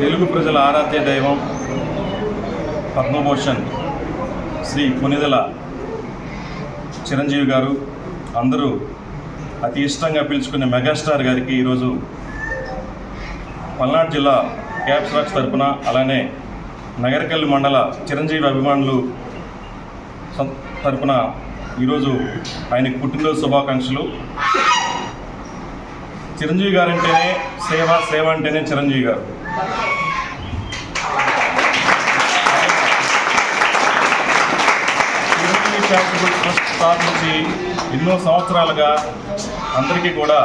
తెలుగు ప్రజల ఆరాధ్య దైవం పద్మభూషణ్ శ్రీ కొనిదల చిరంజీవి గారు అందరూ అతి ఇష్టంగా పిలుచుకునే మెగాస్టార్ గారికి ఈరోజు పల్నాడు జిల్లా క్యాబ్స్ రాక్స్ తరఫున అలానే నగరకల్లి మండల చిరంజీవి అభిమానులు తరఫున ఈరోజు ఆయనకు పుట్టినరోజు శుభాకాంక్షలు. చిరంజీవి గారు అంటేనే సేవ సేవ అంటేనే చిరంజీవి గారు. చిరంజీవి చారిటబుల్ ట్రస్ట్ స్థాపించి ఎన్నో సంవత్సరాలుగా అందరికీ కూడా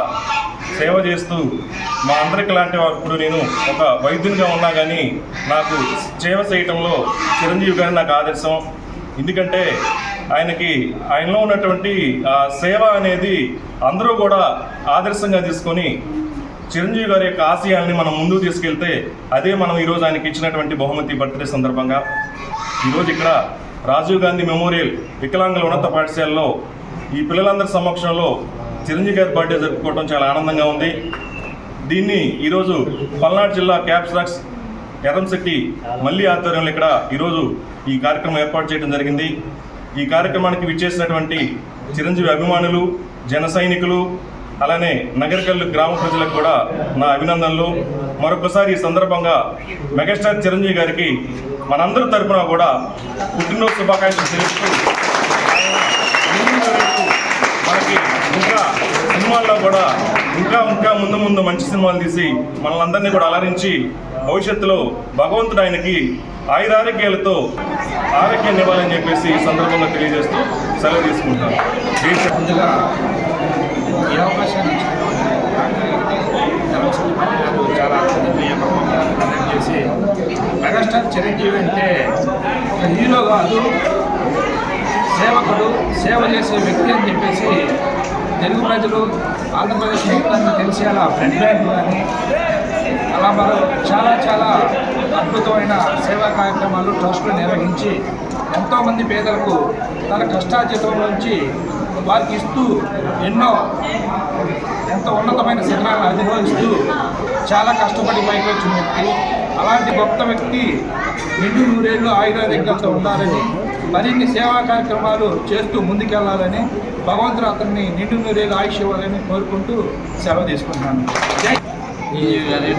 సేవ చేస్తూ మా అందరికి లాంటి వారు ఇప్పుడు నేను ఒక వైద్యునిగా ఉన్నా కానీ నాకు సేవ చేయటంలో చిరంజీవి గారు నాకు ఆదర్శం. ఎందుకంటే ఆయనకి ఆయనలో ఉన్నటువంటి ఆ సేవ అనేది అందరూ కూడా ఆదర్శంగా తీసుకొని చిరంజీవి గారి యొక్క ఆశయాల్ని మనం ముందుకు తీసుకెళ్తే అదే మనం ఈరోజు ఆయనకి ఇచ్చినటువంటి బహుమతి బర్త్డే సందర్భంగా. ఈరోజు ఇక్కడ రాజీవ్ గాంధీ మెమోరియల్ వికలాంగుల ఉన్నత పాఠశాలలో ఈ పిల్లలందరి సమక్షంలో చిరంజీవి గారి బర్త్డే జరుపుకోవడం చాలా ఆనందంగా ఉంది. దీన్ని ఈరోజు పల్నాడు జిల్లా క్యాప్స్ రాక్స్ ఎర్రంశెట్టి మళ్ళీ ఆధ్వర్యంలో ఇక్కడ ఈరోజు ఈ కార్యక్రమం ఏర్పాటు చేయడం జరిగింది. ఈ కార్యక్రమానికి విచ్చేసినటువంటి చిరంజీవి అభిమానులు జన సైనికులు అలానే నగరకల్లు గ్రామ ప్రజలకు కూడా నా అభినందనలు. మరొకసారి ఈ సందర్భంగా మెగాస్టార్ చిరంజీవి గారికి మనందరి తరఫున కూడా పుట్టినరోజు శుభాకాంక్షలు తెలుపుతూ మనకి ఇంకా సినిమాల్లో కూడా ఇంకా ఇంకా ముందు ముందు మంచి సినిమాలు తీసి మనల్ని కూడా అలరించి భవిష్యత్తులో భగవంతుడు ఆయనకి ఆయురారోగ్యాలతో ఆరోగ్యాన్ని ఇవ్వాలని చెప్పేసి ఈ సందర్భంగా తెలియజేస్తూ సెలవు తీసుకుంటాను ముందుగా ఈ అవకాశాన్ని చాలా చేసి మెగాస్టార్ చిరంజీవి అంటే ఒక హీరో కాదు సేవకుడు సేవ చేసే వ్యక్తి అని చెప్పేసి తెలుగు ప్రజలు ఆంధ్రప్రదేశ్ మొత్తాన్ని తెలిసేలా ఫ్రంట్ బ్యాంక్ కానీ అలా మరో చాలా చాలా అద్భుతమైన సేవా కార్యక్రమాలు ట్రస్టులు నిర్వహించి ఎంతోమంది పేదలకు తన కష్టార్జితం నుంచి వారికి ఇస్తూ ఎన్నో ఎంతో ఉన్నతమైన శిఖరాలను అధిరోహిస్తూ చాలా కష్టపడి పైకి వచ్చిన వ్యక్తి అలాంటి గొప్ప వ్యక్తి నిండు నూరేళ్ళు ఆయుర్వేదికలతో ఉండాలని మరిన్ని సేవా కార్యక్రమాలు చేస్తూ ముందుకెళ్ళాలని భగవంతుడు అతన్ని నిండు నూరేళ్ళు ఆయుష్ ఇవ్వాలని కోరుకుంటూ సెలవు తీసుకుంటున్నాను. జై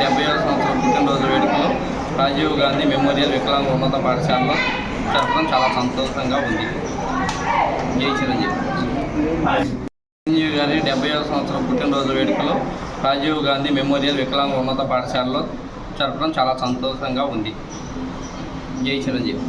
డెబ్బై ఐదు సంవత్సరం పుట్టినరోజు వేడుకలో రాజీవ్ గాంధీ మెమోరియల్ వికలాంగ ఉన్నత పాఠశాలలో జరపడం చాలా సంతోషంగా ఉంది. జై చిరంజీవి. చిరంజీవి గారి డెబ్బై ఐదు సంవత్సరం పుట్టినరోజు వేడుకలో రాజీవ్ గాంధీ మెమోరియల్ వికలాంగ ఉన్నత పాఠశాలలో జరపడం చాలా సంతోషంగా ఉంది. జై చిరంజీవి.